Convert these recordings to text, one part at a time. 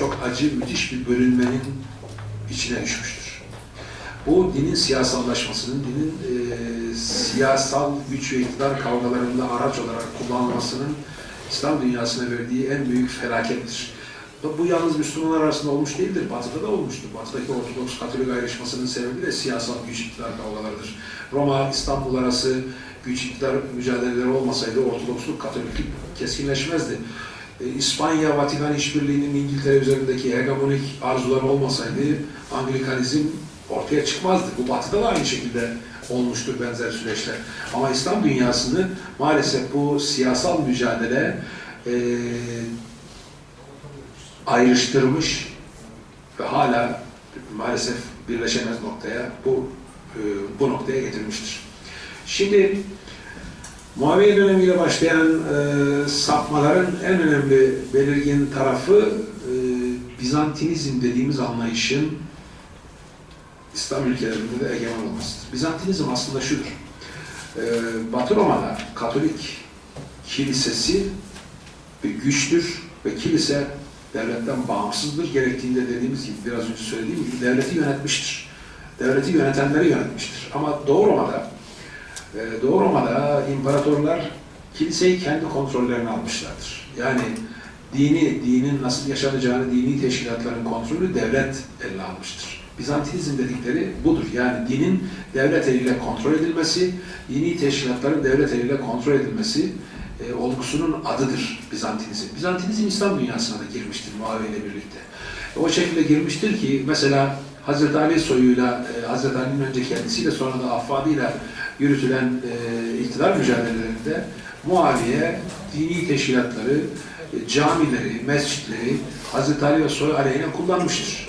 çok acı, müthiş bir bölünmenin içine düşmüştür. Bu dinin siyasallaşmasının, dinin e, siyasal güç ve iktidar kavgalarında araç olarak kullanılmasının İslam dünyasına verdiği en büyük felakettir. Bu yalnız Müslümanlar arasında olmuş değildir. Batı'da da olmuştur. Batı'daki Ortodoks Katolik ayrışmasının sebebi de siyasal güç iktidar kavgalarıdır. Roma, İstanbul arası güç iktidar mücadeleleri olmasaydı Ortodoksluk, Katoliklik keskinleşmezdi. E, İspanya, Vatikan işbirliğinin İngiltere üzerindeki hegemonik arzuları olmasaydı Anglikanizm ortaya çıkmazdı. Bu Batı'da da aynı şekilde olmuştur benzer süreçler. Ama İslam dünyasını maalesef bu siyasal mücadele e, ayrıştırmış ve hala maalesef birleşemez noktaya bu e, bu noktaya getirmiştir. Şimdi Muaviye dönemiyle başlayan e, sapmaların en önemli belirgin tarafı e, Bizantinizm dediğimiz anlayışın İslam ülkelerinde de egemen olmasıdır. Bizantinizm aslında şudur. E, Batı Roma'da Katolik kilisesi bir güçtür ve kilise devletten bağımsızdır. Gerektiğinde dediğimiz gibi biraz önce söylediğim gibi devleti yönetmiştir. Devleti yönetenleri yönetmiştir. Ama Doğu Roma'da e, Doğu Roma'da imparatorlar kiliseyi kendi kontrollerine almışlardır. Yani dini, dinin nasıl yaşanacağını, dini teşkilatların kontrolü devlet eline almıştır. Bizantinizm dedikleri budur. Yani dinin devlet eliyle kontrol edilmesi, dini teşkilatların devlet eliyle kontrol edilmesi e, olgusunun adıdır Bizantinizm. Bizantinizm İslam dünyasına da girmiştir Muaviye ile birlikte. O şekilde girmiştir ki mesela Hazreti Ali soyuyla, e, Hazreti Ali'nin önce kendisiyle sonra da affadıyla yürütülen e, iktidar mücadelelerinde Muaviye dini teşkilatları, e, camileri, mescitleri Hazreti Ali ve soy aleyhine kullanmıştır.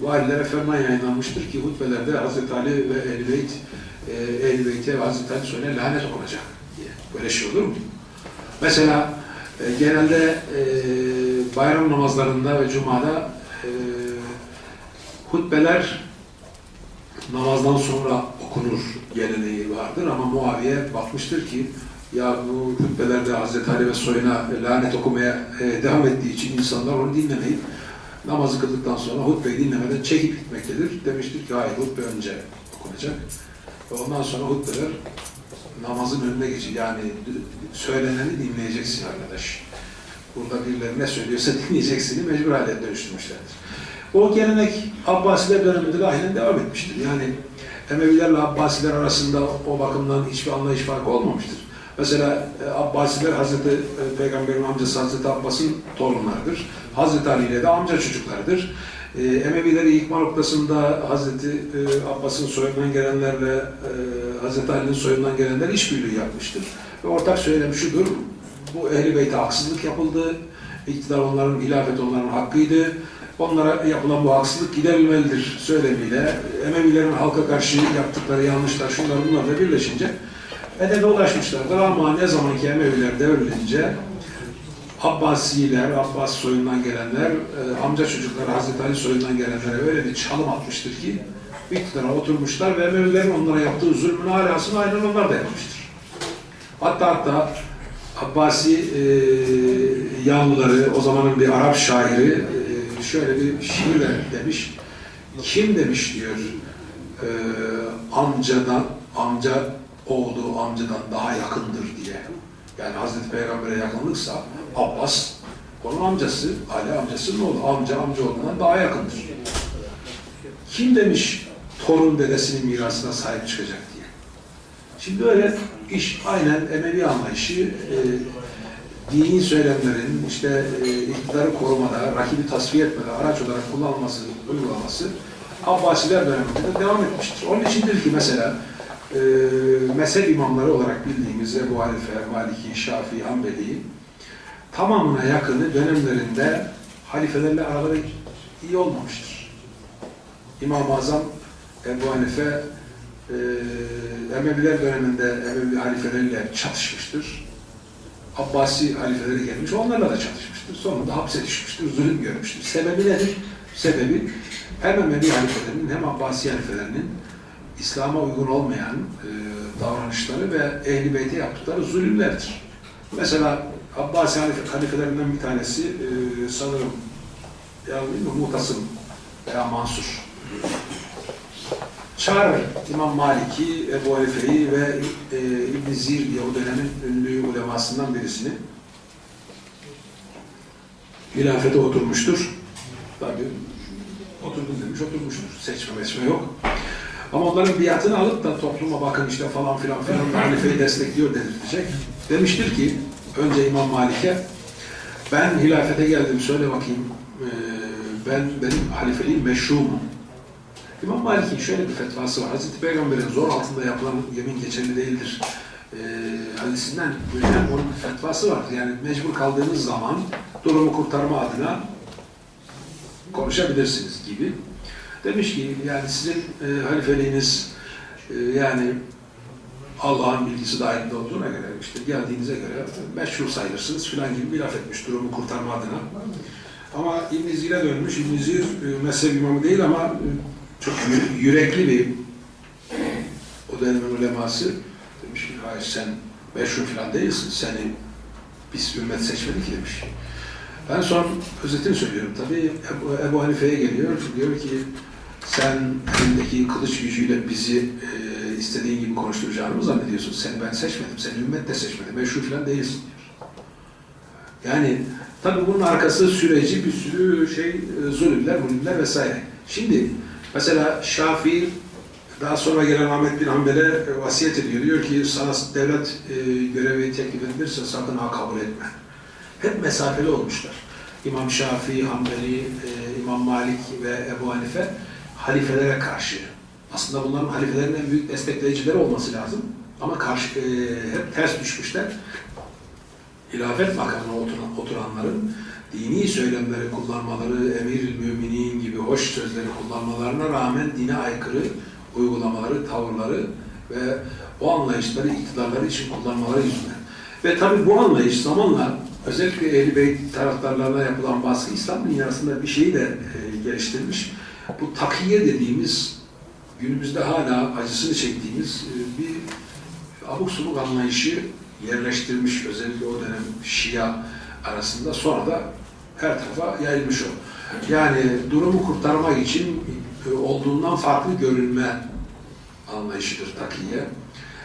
Valilere ferman yayınlanmıştır ki hutbelerde Hazreti Ali ve Ehl-i Beyt, e, Ehl-i Beyt'e ve Hazreti Ali soyuna lanet okunacak diye. Böyle şey olur mu? Mesela e, genelde e, bayram namazlarında ve cumada e, hutbeler namazdan sonra okunur geleneği vardır ama Muaviye bakmıştır ki ya bu hutbelerde Hazreti Ali ve soyuna lanet okumaya e, devam ettiği için insanlar onu dinlemeyip namazı kıldıktan sonra hutbeyi dinlemeden çekip gitmektedir. Demiştir ki hayır hutbe önce okunacak. Ve ondan sonra hutbeler namazın önüne geçir. Yani söyleneni dinleyeceksin arkadaş. Burada birileri ne söylüyorsa dinleyeceksini mecbur hale dönüştürmüşlerdir. O gelenek Abbasiler döneminde de aynen devam etmiştir. Yani Emevilerle Abbasiler arasında o bakımdan hiçbir anlayış farkı olmamıştır. Mesela e, Abbasiler Hazreti e, Peygamberin amcası Hazreti Abbas'ın torunlarıdır. Hazreti Ali ile de amca çocuklardır. E, Emevileri yıkma noktasında Hazreti Abbas'ın soyundan gelenlerle Hazreti Ali'nin soyundan gelenler işbirliği yapmıştır. Ve ortak söylem şudur, bu Ehl-i Beyt'e haksızlık yapıldı, iktidar onların, hilafet onların hakkıydı, onlara yapılan bu haksızlık giderilmelidir söylemiyle Emevilerin halka karşı yaptıkları yanlışlar, şunlar bunlar da birleşince hedefe ulaşmışlardır ama ne zamanki Emeviler devrilince Abbasiler, Abbas soyundan gelenler, e, amca çocukları Hazreti Ali soyundan gelenlere öyle bir çalım atmıştır ki iktidara oturmuşlar ve Emevilerin onlara yaptığı zulmün alasını aynen onlar da yapmıştır. Hatta hatta Abbasi e, yanlıları, o zamanın bir Arap şairi e, şöyle bir şiirle demiş. Kim demiş diyor e, amcadan, amca oğlu amcadan daha yakındır diye. Yani Hazreti Peygamber'e yakınlıksa Abbas onun amcası, Ali amcasının oğlu. Amca amca oğlundan daha yakındır. Kim demiş torun dedesinin mirasına sahip çıkacak diye. Şimdi öyle iş aynen Emevi anlayışı e, dini söylemlerin işte e, iktidarı korumada, rakibi tasfiye etmede araç olarak kullanılması, uygulaması Abbasiler döneminde de devam etmiştir. Onun içindir ki mesela e, mezhep imamları olarak bildiğimiz Ebu Hanife, Maliki, Şafii, Hanbeli tamamına yakını dönemlerinde halifelerle araları iyi olmamıştır. İmam-ı Azam Ebu Hanife e, Emeviler döneminde Emevi halifeleriyle çatışmıştır. Abbasi halifeleri gelmiş, onlarla da çatışmıştır. Sonunda hapse düşmüştür, zulüm görmüştür. Sebebi nedir? Sebebi hem Emevi halifelerinin hem Abbasi halifelerinin İslam'a uygun olmayan e, davranışları ve Ehl-i Beyt'e yaptıkları zulümlerdir. Mesela Abbasi halife- halifelerinden bir tanesi e, sanırım ya bilmiyorum, Mutasım veya Mansur. Çağırır İmam Malik'i, Ebu Hanife'yi ve e, İbn Zir diye o dönemin ünlü ulemasından birisini hilafete oturmuştur. Tabii oturdum demiş, oturmuştur. Seçme meçme yok. Ama onların biatını alıp da topluma bakın işte falan filan filan halifeyi destekliyor dedirtecek. Demiştir ki önce İmam Malik'e ben hilafete geldim söyle bakayım eee, ben benim halifeliğim meşru mu? İmam Malik'in şöyle bir fetvası var. Hazreti Peygamber'in zor altında yapılan yemin geçerli değildir. Eee hadisinden böyle onun bir fetvası vardır. Yani mecbur kaldığınız zaman durumu kurtarma adına konuşabilirsiniz gibi. Demiş ki yani sizin e, halifeliğiniz e, yani Allah'ın bilgisi dahilinde olduğuna göre işte geldiğinize göre meşhur sayılırsınız filan gibi bir laf etmiş durumu kurtarma adına. Ama İbn Zir'e dönmüş. İbn Zir e, mezhep imamı değil ama e, çok yü- yürekli bir o dönemin uleması demiş ki hayır sen meşhur filan değilsin. Seni biz ümmet seçmedik demiş. En son özetini söylüyorum tabii. Ebu, Ebu Hanife'ye geliyor. Diyor ki sen elindeki kılıç gücüyle bizi e, istediğin gibi konuşturacağını mı zannediyorsun? Seni ben seçmedim. Seni ümmet de seçmedi. Meşhur falan değilsin diyor. Yani tabii bunun arkası süreci bir sürü şey zulümler, zulümler vesaire. Şimdi mesela Şafii daha sonra gelen Ahmet bin Hanbel'e e, vasiyet ediyor. Diyor ki sana devlet e, görevi teklif edilirse sakın ha kabul etme hep mesafeli olmuşlar. İmam Şafii, Hanbeli, e, İmam Malik ve Ebu Hanife halifelere karşı. Aslında bunların halifelerin en büyük destekleyicileri olması lazım. Ama karşı, hep ters düşmüşler. Hilafet makamına oturan, oturanların dini söylemleri kullanmaları, emir müminin gibi hoş sözleri kullanmalarına rağmen dine aykırı uygulamaları, tavırları ve o anlayışları iktidarları için kullanmaları yüzünden. Ve tabii bu anlayış zamanla özellikle Ehl-i Beyt taraftarlarına yapılan baskı İslam dünyasında bir şeyi de e, geliştirmiş. Bu takiye dediğimiz günümüzde hala acısını çektiğimiz e, bir abuk subuk anlayışı yerleştirmiş özellikle o dönem Şia arasında sonra da her tarafa yayılmış o. Yani durumu kurtarmak için e, olduğundan farklı görünme anlayışıdır takiye.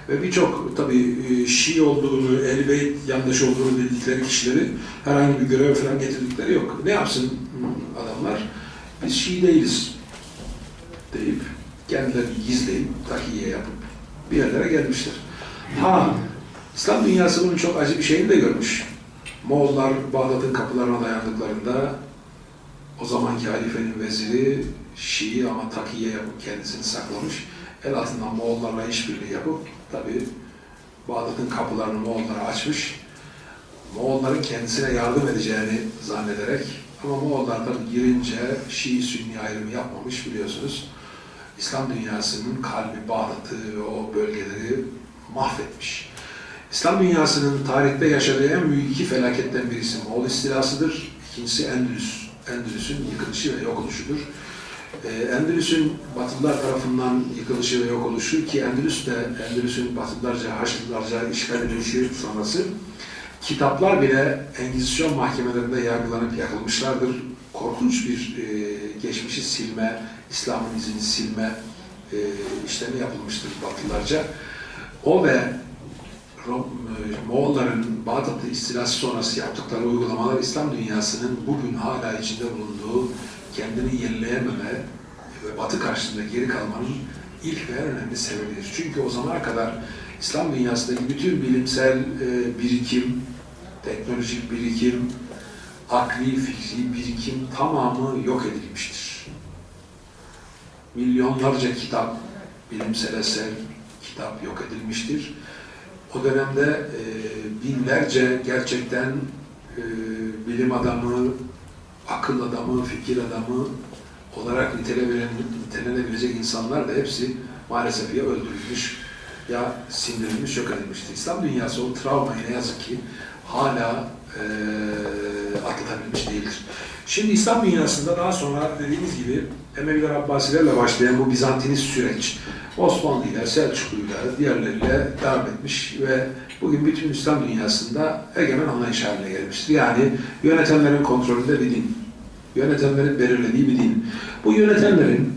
Ve birçok tabii e, Şii olduğunu, Ehl-i Beyt yandaş olduğunu bildikleri kişileri herhangi bir görev falan getirdikleri yok. Ne yapsın adamlar? Biz Şii değiliz deyip kendilerini gizleyip takiye yapıp bir yerlere gelmişler. Ha, İslam dünyası bunun çok acı bir şeyini de görmüş. Moğollar Bağdat'ın kapılarına dayandıklarında o zamanki halifenin veziri Şii ama takiye yapıp kendisini saklamış. El altından Moğollarla işbirliği yapıp tabi Bağdat'ın kapılarını Moğollara açmış. Moğolların kendisine yardım edeceğini zannederek ama Moğollar tabi girince Şii Sünni ayrımı yapmamış biliyorsunuz. İslam dünyasının kalbi Bağdat'ı ve o bölgeleri mahvetmiş. İslam dünyasının tarihte yaşadığı en büyük iki felaketten birisi Moğol istilasıdır. İkincisi Endülüs. Endülüs'ün yıkılışı ve yok oluşudur. Ee, Endülüs'ün Batılılar tarafından yıkılışı ve yok oluşu ki Endülüs de Endülüs'ün Batılılarca, Haçlılarca işgal edilişi sonrası kitaplar bile Engizisyon mahkemelerinde yargılanıp yakılmışlardır. Korkunç bir e, geçmişi silme, İslam'ın izini silme e, işlemi yapılmıştır Batılılarca. O ve E, Moğolların Bağdat'ı istilası sonrası yaptıkları uygulamalar İslam dünyasının bugün hala içinde bulunduğu kendini yenileyememe ve Batı karşısında geri kalmanın ilk ve en önemli sebebidir. Çünkü o zamana kadar İslam dünyasındaki bütün bilimsel e, birikim, teknolojik birikim, akli, fikri birikim tamamı yok edilmiştir. Milyonlarca kitap, bilimsel eser, kitap yok edilmiştir. O dönemde e, binlerce gerçekten e, bilim adamı, akıl adamı, fikir adamı olarak nitelenebilecek insanlar da hepsi maalesef ya öldürülmüş ya sindirilmiş, yok edilmiştir. İslam dünyası o travmayı ne yazık ki hala e, atlatabilmiş değildir. Şimdi İslam dünyasında daha sonra dediğimiz gibi Emeviler Abbasilerle başlayan bu Bizantinist süreç Osmanlı ile, Selçuklu ile, diğerleriyle devam etmiş ve bugün bütün İslam dünyasında egemen anlayış haline gelmiştir. Yani yönetenlerin kontrolünde bir din. Yönetenlerin belirlediği bir din. Bu yönetenlerin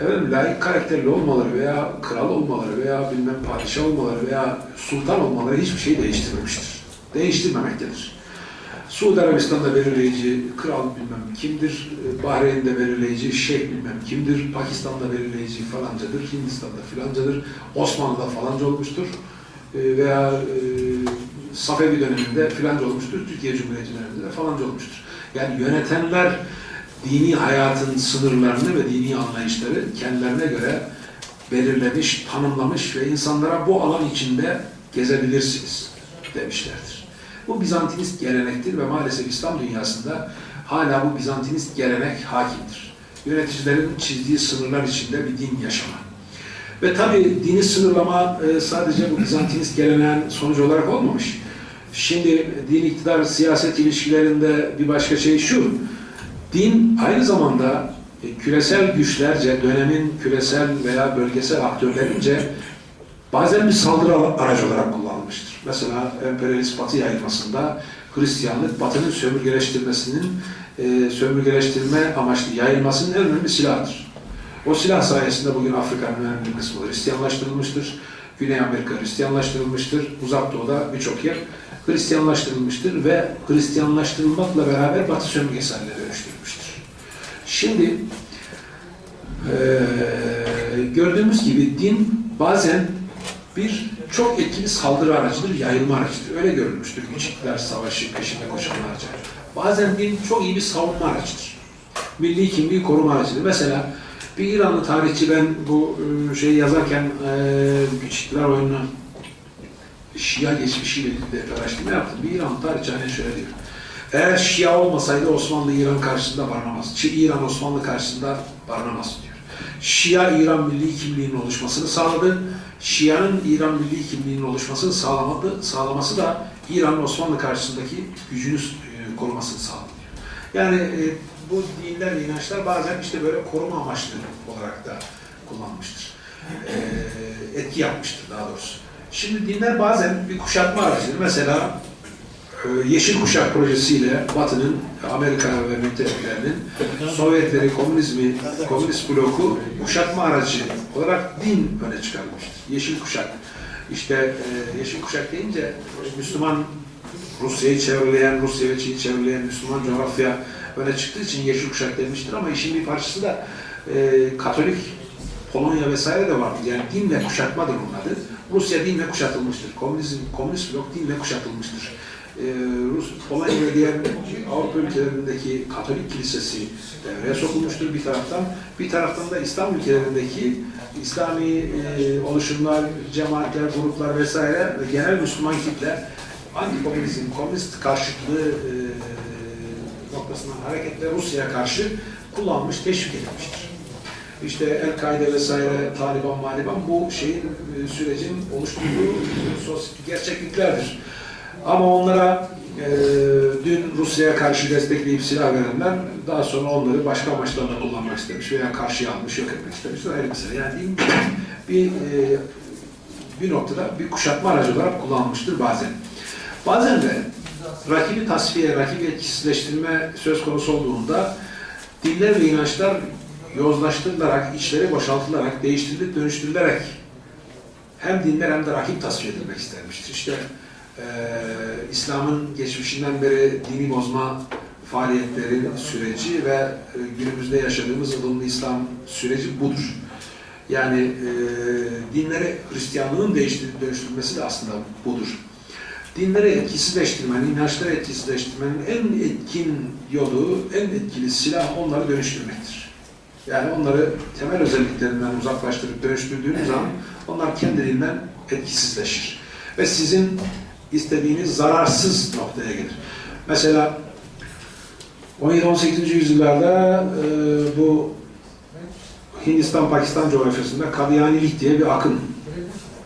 efendim, layık karakterli olmaları veya kral olmaları veya bilmem padişah olmaları veya sultan olmaları hiçbir şey değiştirmemiştir. Değiştirmemektedir. Suudi Arabistan'da belirleyici kral bilmem kimdir, Bahreyn'de belirleyici şeyh bilmem kimdir, Pakistan'da belirleyici falancadır, Hindistan'da filancadır, Osmanlı'da falanca olmuştur e, veya e, Safevi döneminde filanca olmuştur, Türkiye Cumhuriyeti döneminde de falanca olmuştur. Yani yönetenler dini hayatın sınırlarını ve dini anlayışları kendilerine göre belirlemiş, tanımlamış ve insanlara bu alan içinde gezebilirsiniz demişlerdir. Bu Bizantinist gelenektir ve maalesef İslam dünyasında hala bu Bizantinist gelenek hakimdir. Yöneticilerin çizdiği sınırlar içinde bir din yaşama. Ve tabi dini sınırlama e, sadece bu Bizantinist geleneğin sonucu olarak olmamış. Şimdi din iktidar siyaset ilişkilerinde bir başka şey şu. Din aynı zamanda e, küresel güçlerce, dönemin küresel veya bölgesel aktörlerince bazen bir saldırı aracı olarak kullanılmıştır. Mesela emperyalist batı yayılmasında Hristiyanlık batının sömürgeleştirmesinin, e, sömürgeleştirme amaçlı yayılmasının en önemli silahıdır. O silah sayesinde bugün Afrika'nın önemli kısmı Hristiyanlaştırılmıştır. Güney Amerika Hristiyanlaştırılmıştır. Uzak Doğu'da birçok yer Hristiyanlaştırılmıştır ve Hristiyanlaştırılmakla beraber Batı sömürgesi haline dönüştürülmüştür. Şimdi eee, gördüğümüz gibi din bazen bir çok etkili saldırı aracıdır, yayılma aracıdır. Öyle görülmüştür Güçlükler Savaşı peşinde koşanlarca. Bazen din çok iyi bir savunma aracıdır. Milli kimliği koruma aracıdır. Mesela bir İranlı tarihçi ben bu e, şeyi yazarken e, Güçlükler oyununu Şia geçmişiyle ilgili araştırma yaptım. Bir İran tarihçi hani şöyle diyor. Eğer Şia olmasaydı Osmanlı İran karşısında barınamaz. Çi- İran Osmanlı karşısında barınamaz. Şia İran milli kimliğinin oluşmasını sağladı. Şia'nın İran milli kimliğinin oluşmasını sağlamadı, sağlaması da İran Osmanlı karşısındaki gücünü e, korumasını sağladı. Yani e, bu dinler inançlar bazen işte böyle koruma amaçlı olarak da kullanılmıştır. E, etki yapmıştır daha doğrusu. Şimdi dinler bazen bir kuşatma aracıdır. Mesela Yeşil Kuşak projesiyle Batı'nın, Amerika ve müttefiklerinin Sovyetleri, komünizmi, komünist bloku kuşatma aracı olarak din öne çıkarmıştır. Yeşil Kuşak. İşte e, Yeşil Kuşak deyince Müslüman Rusya'yı çevreleyen, Rusya ve Çin'i çevreleyen Müslüman coğrafya öne çıktığı için Yeşil Kuşak demiştir ama işin bir parçası da e, Katolik Polonya vesaire de vardır. Yani dinle kuşatmadır bunun adı. Rusya dinle kuşatılmıştır. Komünizm, komünist blok dinle kuşatılmıştır. Ee, Rus, Polonya diğer Avrupa ülkelerindeki Katolik kilisesi devreye sokulmuştur bir taraftan. Bir taraftan da İslam ülkelerindeki İslami e, oluşumlar, cemaatler, gruplar vesaire ve genel Müslüman kitle antikomünizm, komünist karşıtlığı e, noktasından hareketle Rusya'ya karşı kullanmış, teşvik edilmiştir. İşte El-Kaide vesaire, Taliban, Maliban bu şeyin, e, sürecin oluşturduğu e, gerçekliklerdir. Ama onlara e, dün Rusya'ya karşı destekleyip silah verenler daha sonra onları başka amaçlarla kullanmak istemiş veya karşıya almış, yok etmek istemiş. Ayrı mesele. Yani bir, e, bir noktada bir kuşatma aracı olarak kullanılmıştır bazen. Bazen de rakibi tasfiye, rakibi etkisizleştirme söz konusu olduğunda dinler ve inançlar yozlaştırılarak, içleri boşaltılarak, değiştirilip dönüştürülerek hem dinler hem de rakip tasfiye edilmek istenmiştir. İşte eee, İslam'ın geçmişinden beri dini bozma faaliyetlerin süreci ve e, günümüzde yaşadığımız ılımlı İslam süreci budur. Yani eee dinleri Hristiyanlığın değiştirilip dönüştürülmesi de aslında budur. Dinleri etkisizleştirmenin, inançları etkisizleştirmenin en etkin yolu, en etkili silah onları dönüştürmektir. Yani onları temel özelliklerinden uzaklaştırıp dönüştürdüğünüz zaman onlar kendiliğinden etkisizleşir. Ve sizin istediğiniz zararsız noktaya gelir. Mesela 17-18. yüzyıllarda e, bu Hindistan-Pakistan coğrafyasında Kadiyanilik diye bir akım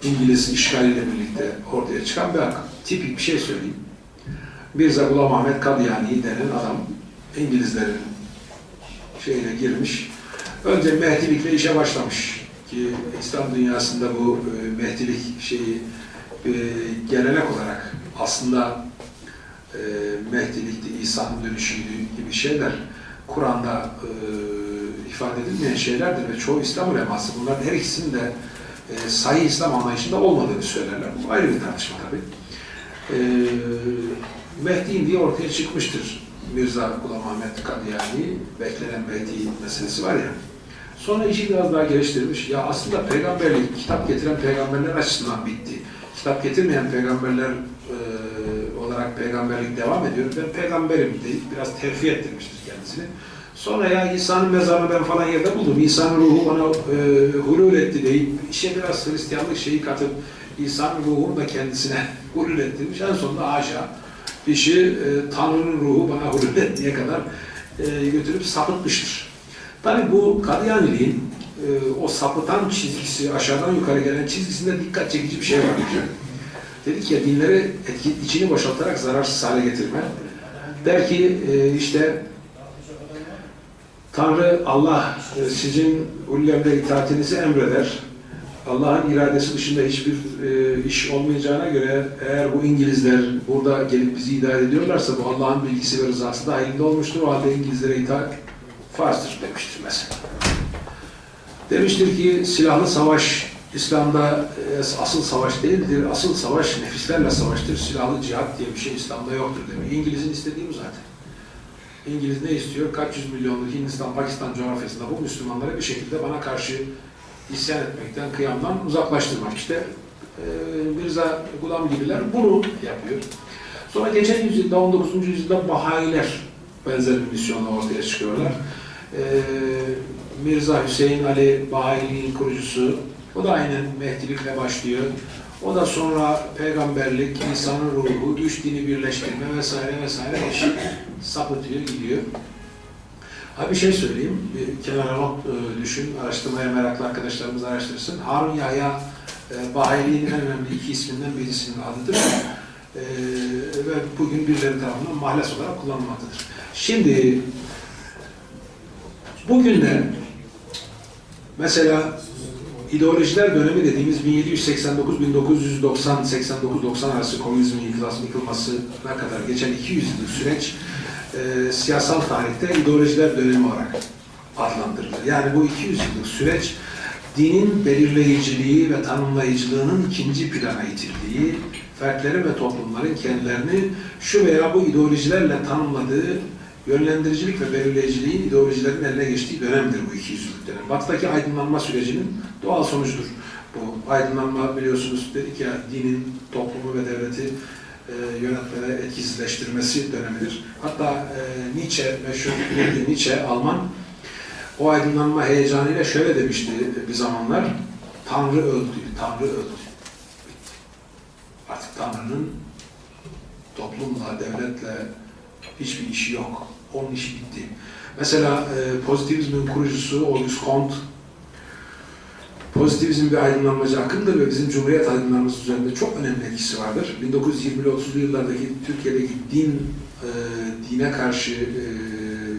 İngiliz işgaliyle birlikte ortaya çıkan bir akım. Tipik bir şey söyleyeyim. Mirza Ghulam Ahmet Kadiyani denen adam İngilizlerin şeyine girmiş. Önce Mehdilikle işe başlamış ki İslam dünyasında bu e, Mehdilik şeyi e, gelenek olarak aslında e, Mehdilikti, İsa'nın dönüşüydü gibi şeyler Kur'an'da e, ifade edilmeyen şeylerdir ve çoğu İslam uleması bunların her ikisinin de e, sayı İslam anlayışında olmadığını söylerler. Bu ayrı bir tartışma tabii. E, Mehdi'in diye ortaya çıkmıştır. Mirza Gulam Ahmet Kadiyani, beklenen Mehdi meselesi var ya. Sonra işi biraz daha geliştirmiş. Ya aslında peygamberlik, kitap getiren peygamberler açısından bitti. Kitap getirmeyen peygamberler e, olarak peygamberlik devam ediyor. Ben peygamberim deyip biraz terfi ettirmiştir kendisini. Sonra ya İsa'nın mezarını ben falan yerde buldum. İsa'nın ruhu bana e, hulul etti deyip işe biraz Hristiyanlık şeyi katıp İsa'nın ruhunu da kendisine hulul ettirmiş. En sonunda haşa işi e, Tanrı'nın ruhu bana hulul ettiğine kadar e, götürüp sapıtmıştır. Tabi bu Kadyaniliğin e, o sapıtan çizgisi, aşağıdan yukarı gelen çizgisinde dikkat çekici bir şey var. Dedik ya dinleri etki, içini boşaltarak zararsız hale getirme. Der ki e, işte Tanrı Allah e, sizin ullemde itaatinizi emreder. Allah'ın iradesi dışında hiçbir e, iş olmayacağına göre eğer bu İngilizler burada gelip bizi idare ediyorlarsa bu Allah'ın bilgisi ve rızası dahilinde olmuştur. O halde İngilizlere itaat farzdır demiştir mesela. Demiştir ki silahlı savaş İslam'da e, asıl savaş değildir. Asıl savaş nefislerle savaştır. Silahlı cihat diye bir şey İslam'da yoktur demiş. İngiliz'in istediği bu zaten. İngiliz ne istiyor? Kaç yüz milyonluk Hindistan, Pakistan coğrafyasında bu Müslümanları bir şekilde bana karşı isyan etmekten, kıyamdan uzaklaştırmak. İşte e, Mirza Gulam gibiler bunu yapıyor. Sonra geçen yüzyılda, 19. yüzyılda Bahayiler benzer bir misyonla ortaya çıkıyorlar. E, Mirza Hüseyin Ali Bahayiliğin kurucusu, o da aynen Mehdilikle başlıyor. O da sonra peygamberlik, insanın ruhu, üç dini birleştirme vesaire vesaire sapıtıyor, gidiyor. Ha bir şey söyleyeyim, bir kenara not e, düşün, araştırmaya meraklı arkadaşlarımız araştırsın. Harun Yahya e, en önemli iki isminden birisinin adıdır. E, ve bugün birileri tarafından mahles olarak kullanılmaktadır. Şimdi bugün mesela ideolojiler dönemi dediğimiz 1789-1990, 89-90 arası komünizmin yıkılması, yıkılmasına kadar geçen 200 yıllık süreç e, siyasal tarihte ideolojiler dönemi olarak adlandırılır. Yani bu 200 yıllık süreç dinin belirleyiciliği ve tanımlayıcılığının ikinci plana itildiği, fertlerin ve toplumların kendilerini şu veya bu ideolojilerle tanımladığı yönlendiricilik ve belirleyiciliğin ideolojilerin eline geçtiği dönemdir bu 200 yıllık dönem. Batı'daki aydınlanma sürecinin doğal sonucudur. Bu aydınlanma biliyorsunuz dedik ya dinin toplumu ve devleti e, yönetmede etkisizleştirmesi dönemidir. Hatta e, Nietzsche, meşhur? Nietzsche, Alman, o aydınlanma heyecanıyla şöyle demişti bir zamanlar, Tanrı öldü, Tanrı öldü. Artık Tanrı'nın toplumla, devletle hiçbir işi yok. Onun işi bitti. Mesela e, pozitivizmin kurucusu Auguste Comte, pozitivizm bir aydınlanmacı akımdır ve bizim Cumhuriyet aydınlanması üzerinde çok önemli etkisi vardır. 1920'li 30'lu yıllardaki Türkiye'deki din, e, dine karşı e,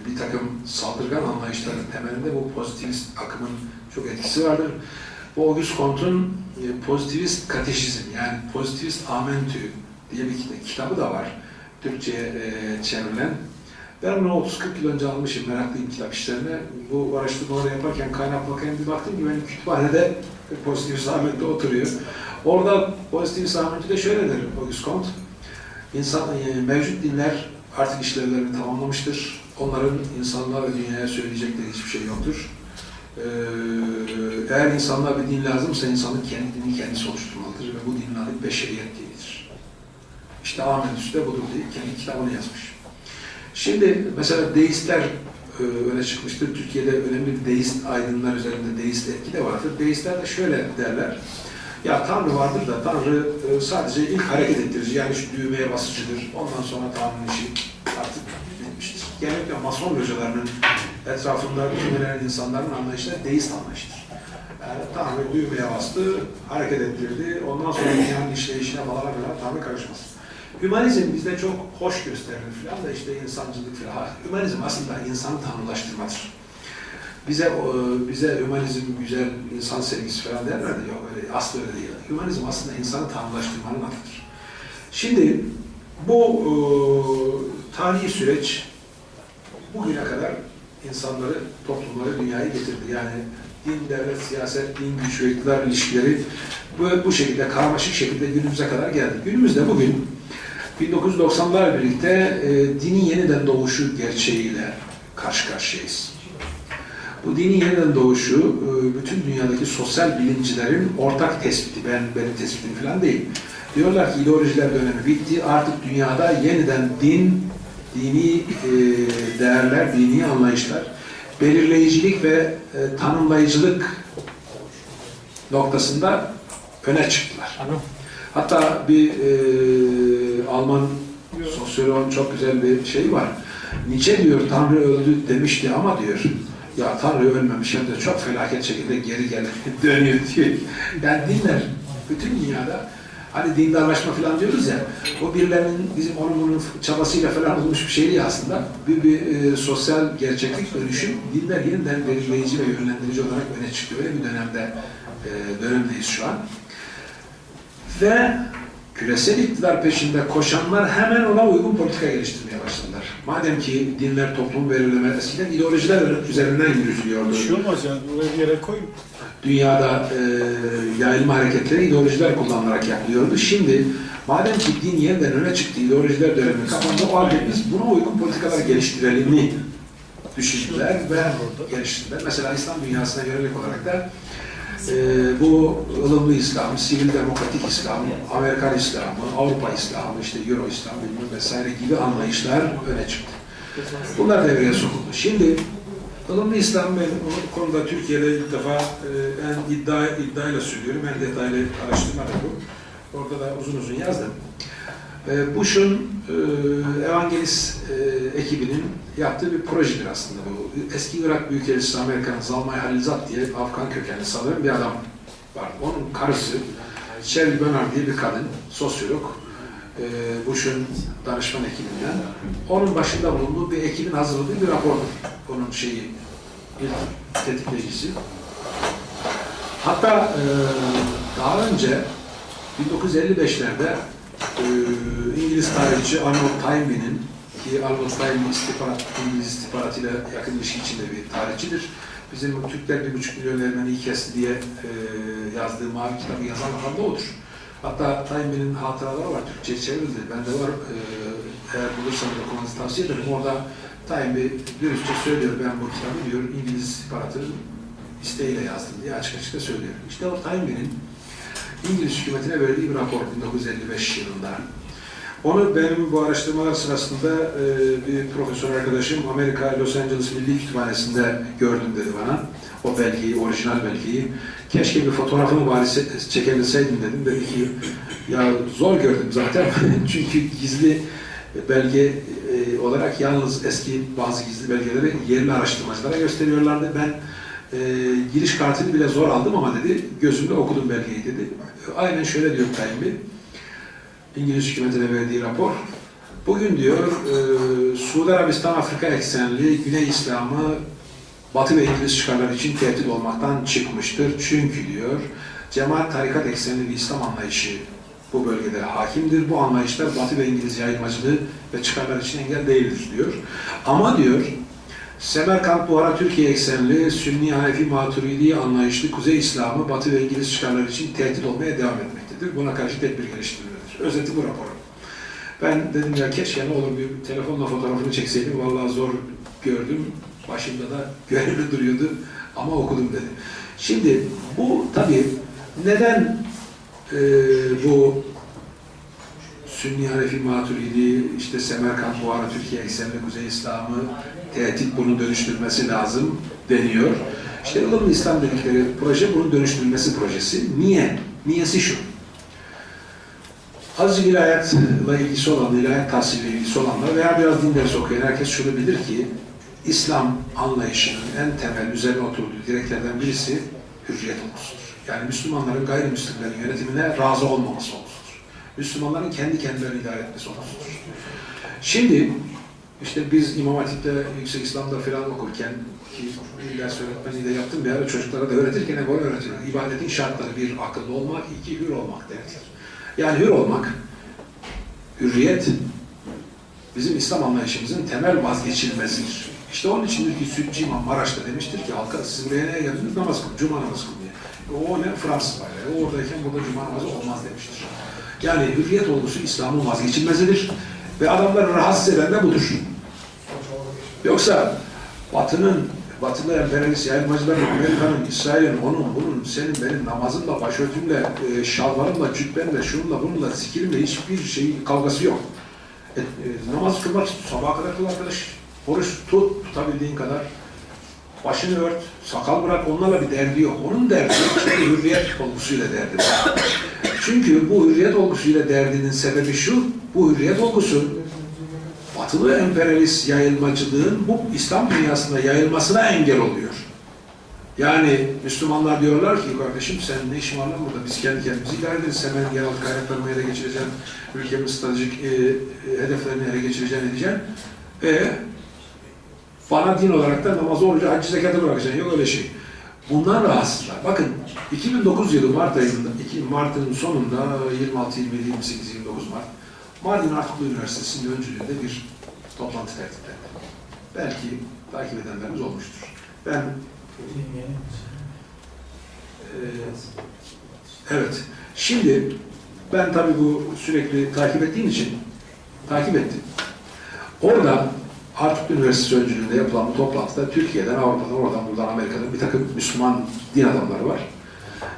bir takım saldırgan anlayışların temelinde bu pozitivist akımın çok etkisi vardır. Bu Auguste Comte'un e, pozitivist kateşizm yani pozitivist amentü diye bir kitabı da var. Türkçe'ye e, çevrilen. Ben bunu 30-40 yıl önce almışım, meraklıyım kitap işlerine. Bu araştırmaları yaparken kaynak bakayım bir baktım ki benim kütüphanede pozitif Ahmet'te oturuyor. Orada pozitif Ahmet'te de şöyle der Auguste Comte. İnsan, e, mevcut dinler artık işlevlerini tamamlamıştır. Onların insanlığa ve dünyaya söyleyecekleri hiçbir şey yoktur. Ee, eğer insanlığa bir din lazımsa insanın kendi dini kendisi oluşturmalıdır ve bu dinin adı beşeriyet dinidir. İşte Ahmet Üste budur diye kendi kitabını yazmış. Şimdi mesela deistler e, öne çıkmıştır. Türkiye'de önemli bir deist aydınlar üzerinde deist etki de vardır. Deistler de şöyle derler. Ya Tanrı vardır da Tanrı e, sadece ilk hareket ettirici. Yani şu düğmeye basıcıdır. Ondan sonra Tanrı'nın işi artık bitmiştir. Genellikle Mason localarının etrafında kümeleyen insanların anlayışı da deist anlayışıdır. Yani Tanrı düğmeye bastı, hareket ettirdi. Ondan sonra dünyanın işleyişine falan falan Tanrı karışmaz. Hümanizm bizde çok hoş gösterilir falan da işte insancılık falan. Hümanizm aslında insanı tanrılaştırmadır. Bize e, bize hümanizm güzel insan sevgisi falan derler de yok öyle aslı öyle değil. Hümanizm aslında insanı tanrılaştırmanın adıdır. Şimdi bu e, tarihi süreç bugüne kadar insanları, toplumları, dünyayı getirdi. Yani din, devlet, siyaset, din, güç ilişkileri bu, bu şekilde karmaşık şekilde günümüze kadar geldi. Günümüzde bugün 1990'lar birlikte e, dinin yeniden doğuşu gerçeğiyle karşı karşıyayız. Bu dinin yeniden doğuşu e, bütün dünyadaki sosyal bilimcilerin ortak tespiti. Ben benim tespitim falan değil. Diyorlar ki ideolojiler dönemi bitti. Artık dünyada yeniden din, dini e, değerler, dini anlayışlar, belirleyicilik ve e, tanımlayıcılık noktasında öne çıktılar. Hatta bir e, Alman sosyoloğun çok güzel bir şey var. Nietzsche diyor Tanrı öldü demişti ama diyor ya Tanrı ölmemiş hem de çok felaket şekilde geri gel dönüyor diyor. Yani dinler bütün dünyada hani dindarlaşma falan diyoruz ya o birilerinin bizim onun bunun çabasıyla falan olmuş bir şey değil aslında. Bir, bir e, sosyal gerçeklik dönüşüm dinler yeniden belirleyici ve yönlendirici olarak öne çıkıyor. Öyle bir dönemde e, dönemdeyiz şu an. Ve küresel iktidar peşinde koşanlar hemen ona uygun politika geliştirmeye başladılar. Madem ki dinler toplumu belirleme, eskiden ideolojiler üzerinden yürütülüyordu. Bir şey olmaz yani oraya bir yere koyun. Dünyada e, yayılma hareketleri ideolojiler kullanılarak yapılıyordu. Şimdi madem ki din yeniden öne çıktı, ideolojiler dönemi kapandı, o halde biz buna uygun politikalar geliştirelim mi düşündüler ve geliştirdiler. Mesela İslam dünyasına yönelik olarak da e, bu ılımlı İslam, sivil demokratik İslam, Amerikan İslamı, Avrupa İslamı, işte Euro İslam bilmem vesaire gibi anlayışlar öne çıktı. Bunlar devreye sokuldu. Şimdi ılımlı İslam ben bu konuda Türkiye'de ilk defa e, en iddia, iddiayla söylüyorum, en detaylı araştırma da bu. Orada da uzun uzun yazdım. E, Bush'un e, Evangelist e, ekibinin yaptığı bir projedir aslında bu. Eski Irak Büyükelçisi Amerikan Zalmay Halilzat diye Afgan kökenli sanırım bir adam var. Onun karısı Shelly Bernard diye bir kadın, sosyolog. E, Bush'un danışman ekibinden. Onun başında bulunduğu bir ekibin hazırladığı bir rapordur. Onun şeyi, ilk tetikleyicisi. Hatta e, daha önce 1955'lerde e, İngiliz tarihçi Arnold Toynbee'nin ki Arnold Toynbee istihbarat, İngiliz istihbaratıyla yakın ilişki içinde bir tarihçidir. Bizim Türkler bir buçuk milyon Ermeni kesti diye e, yazdığı mavi kitabı yazan adam da odur. Hatta Toynbee'nin hatıraları var, Türkçe çevrildi. Bende var, e, eğer bulursanız okumanızı tavsiye ederim. Orada Toynbee dürüstçe söylüyor, ben bu kitabı diyor İngiliz istihbaratının isteğiyle yazdım diye açık açık da söylüyor. İşte o Toynbee'nin İngiliz hükümetine verdiği bir rapor 1955 yılında. Onu benim bu araştırmalar sırasında e, bir profesör arkadaşım Amerika Los Angeles Milli Kütüphanesi'nde gördüm dedi bana. O belgeyi, orijinal belgeyi. Keşke bir fotoğrafını bari se- çekebilseydim dedim. Dedi ki ya zor gördüm zaten çünkü gizli belge e, olarak yalnız eski bazı gizli belgeleri yerli araştırmacılara gösteriyorlardı. Ben e, giriş kartını bile zor aldım ama dedi, gözümde okudum belgeyi dedi. Aynen şöyle diyor Tayyip İngiliz hükümetine verdiği rapor. Bugün diyor, e, Suudi Arabistan Afrika eksenli Güney İslam'ı Batı ve İngiliz çıkarları için tehdit olmaktan çıkmıştır. Çünkü diyor, cemaat tarikat eksenli bir İslam anlayışı bu bölgede hakimdir. Bu anlayışlar Batı ve İngiliz yayılmacılığı ve çıkarlar için engel değildir diyor. Ama diyor, Semerkant Buhara Türkiye eksenli Sünni Hanefi Maturidi anlayışlı Kuzey İslamı Batı ve İngiliz çıkarları için tehdit olmaya devam etmektedir. Buna karşı tedbir geliştirilmelidir. Özeti bu rapor. Ben dedim ya keşke ne olur bir telefonla fotoğrafını çekseydim. Vallahi zor gördüm. Başımda da görevli duruyordu ama okudum dedi. Şimdi bu tabii neden e, bu Sünni Hanefi Maturidi, işte Semerkant Buhara Türkiye eksenli Kuzey İslamı tehdit bunu dönüştürmesi lazım deniyor. İşte ılımlı İslam dedikleri proje bunun dönüştürülmesi projesi. Niye? Niyesi şu. Azıcık ilahiyatla ilgisi olan, ilahiyat tahsiliyle ilgisi olanlar veya biraz din dersi okuyan herkes şunu bilir ki İslam anlayışının en temel üzerine oturduğu direklerden birisi hürriyet olgusudur. Yani Müslümanların gayrimüslimlerin yönetimine razı olmaması olgusudur. Müslümanların kendi kendilerini idare etmesi olgusudur. Şimdi işte biz İmam Hatip'te Yüksek İslam'da falan okurken ki ders öğretmeni de yaptım bir ara çocuklara da öğretirken hep onu öğretiyorlar. İbadetin şartları bir akıllı olmak, iki hür olmak demektir. Yani hür olmak, hürriyet bizim İslam anlayışımızın temel vazgeçilmezidir. İşte onun içindir ki Sütçü İmam Maraş'ta demiştir ki halka siz buraya neye geldiniz? Namaz kılın, cuma namazı kılın diye. O ne Fransız bayrağı. Oradayken burada cuma namazı olmaz demiştir. Yani hürriyet olgusu İslam'ın vazgeçilmezidir. Ve adamları rahatsız eden de budur. Yoksa Batı'nın, Batı'da emperyalist yayılmacıların, Amerika'nın, İsrail'in, onun, bunun, senin, benim namazımla, başörtümle, e, şalvarımla, cübbenle, şununla, bununla, sikilimle hiçbir şey kavgası yok. E, e, namaz kılmak sabaha kadar kıl arkadaş. Oruç tut, tutabildiğin kadar. Başını ört, sakal bırak, onlarla bir derdi yok. Onun derdi çünkü hürriyet olgusuyla derdi. var. Çünkü bu hürriyet olgusuyla derdinin sebebi şu, bu hürriyet olgusu batılı emperyalist yayılmacılığın bu İslam dünyasına yayılmasına engel oluyor. Yani Müslümanlar diyorlar ki kardeşim sen ne işin var lan burada biz kendi kendimizi idare ederiz. Hemen yeraltı kaynaklarını ele geçireceksin. Ülkemin stratejik e, e, hedeflerini ele geçireceksin edeceksin. E, bana din olarak da namazı, orucu, haccı, zekatı bırakacaksın. Yok öyle şey. Bundan rahatsızlar. Bakın 2009 yılı Mart ayında, 2 Mart'ın sonunda 26, 27, 28, 29 Mart Mardin Artuklu Üniversitesi'nin öncülüğünde bir toplantı tertiplendi. Belki takip edenlerimiz olmuştur. Ben e, evet. Şimdi ben tabii bu sürekli takip ettiğim için takip ettim. Orada Artuklu Üniversitesi öncülüğünde yapılan bu toplantıda Türkiye'den, Avrupa'dan, oradan, buradan, Amerika'dan bir takım Müslüman din adamları var.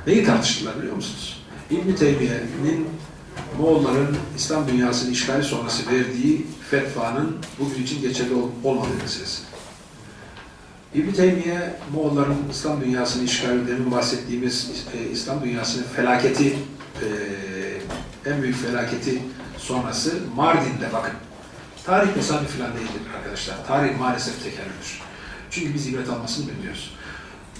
Neyi tartıştılar biliyor musunuz? İbn-i Teymiye'nin Moğolların İslam dünyasının işgali sonrası verdiği fetvanın bugün için geçerli ol- olmadığı meselesi. İbn-i Teymiye, Moğolların İslam dünyasını işgali, demin bahsettiğimiz e, İslam dünyasının felaketi, e, en büyük felaketi sonrası Mardin'de bakın. Tarih tesadüf falan değildir arkadaşlar. Tarih maalesef tekerrürdür. Çünkü biz ibret almasını bilmiyoruz.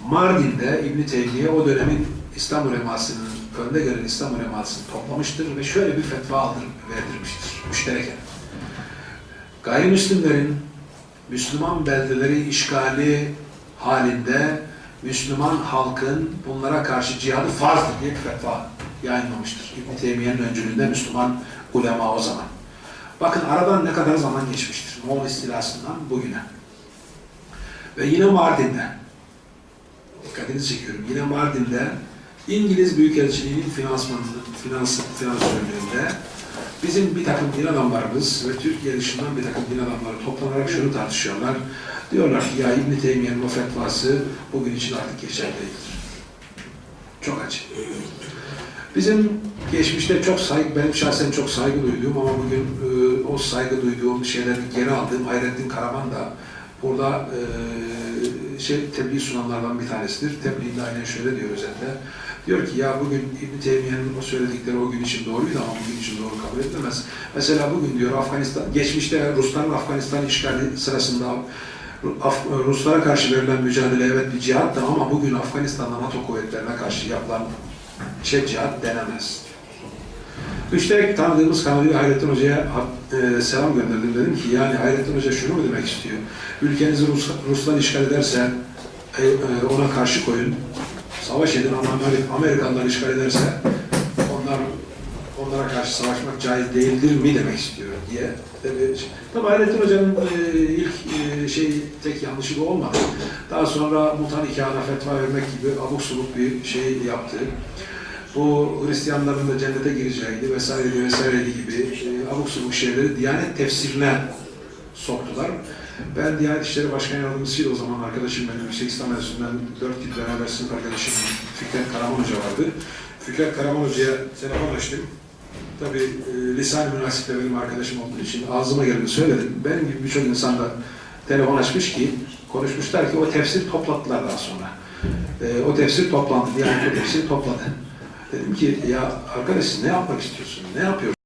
Mardin'de İbn Teymiye o dönemin İslam ulemasının önde gelen İslam ulemasını toplamıştır ve şöyle bir fetva aldır, verdirmiştir. Müştereken. Gayrimüslimlerin Müslüman beldeleri işgali halinde Müslüman halkın bunlara karşı cihadı farzdır diye bir fetva yayınlamıştır. İbn Teymiye'nin öncülüğünde Müslüman ulema o zaman. Bakın aradan ne kadar zaman geçmiştir Moğol istilasından bugüne. Ve yine Mardin'de dikkatinizi çekiyorum. Yine Mardin'de İngiliz Büyükelçiliği'nin finansmanının, finans, finansörlüğünde bizim bir takım din adamlarımız ve Türkiye dışından bir takım din adamları toplanarak şunu tartışıyorlar. Diyorlar ki ya İbn-i Teymiye'nin o fetvası bugün için artık geçerli değildir. Çok acı. Bizim geçmişte çok saygı, benim şahsen çok saygı duyduğum ama bugün e, o saygı duyduğum şeyleri geri aldığım Hayrettin Karaman da burada e, şey tebliğ sunanlardan bir tanesidir. Tebliğinde aynen şöyle diyor özetle. Diyor ki ya bugün İbn Teymiye'nin o söyledikleri o gün için doğruydu ama bugün için doğru kabul edilemez. Mesela bugün diyor Afganistan, geçmişte Rusların Afganistan işgali sırasında Af- Ruslara karşı verilen mücadele evet bir cihattı ama bugün Afganistan'da NATO kuvvetlerine karşı yapılan şey cihat denemez. Müşterek tanıdığımız kanalıyla Hayrettin Hoca'ya e, selam gönderdim. Dedim ki yani Hayrettin Hoca şunu mu demek istiyor? Ülkenizi Rus, Ruslar işgal ederse e, e, ona karşı koyun. Savaş edin ama Amerik- Amerikalılar işgal ederse onlar onlara karşı savaşmak caiz değildir mi demek istiyor diye. Tabii Hayrettin Hoca'nın e, ilk e, şey tek yanlışı bu olmadı. Daha sonra mutan nikahına fetva vermek gibi abuk subuk bir şey yaptı bu Hristiyanların da cennete gireceğiydi vesaire vesaire gibi e, abuk subuk şeyleri Diyanet tefsirine soktular. Ben Diyanet İşleri Başkan Yardımcısıydı o zaman arkadaşım benim Yüksek İslam Enstitüsü'nden dört yıl beraber sınıf arkadaşım Fikret Karaman Hoca vardı. Fikret Karaman Hoca'ya telefon açtım. Tabii e, lisan-ı benim arkadaşım olduğu için ağzıma geleni söyledim. Benim gibi birçok insan da telefon açmış ki, konuşmuşlar ki o tefsir topladılar daha sonra. E, o tefsir toplandı, yani o tefsir topladı. Dedim ki ya arkadaş ne yapmak istiyorsun? Ne yapıyorsun?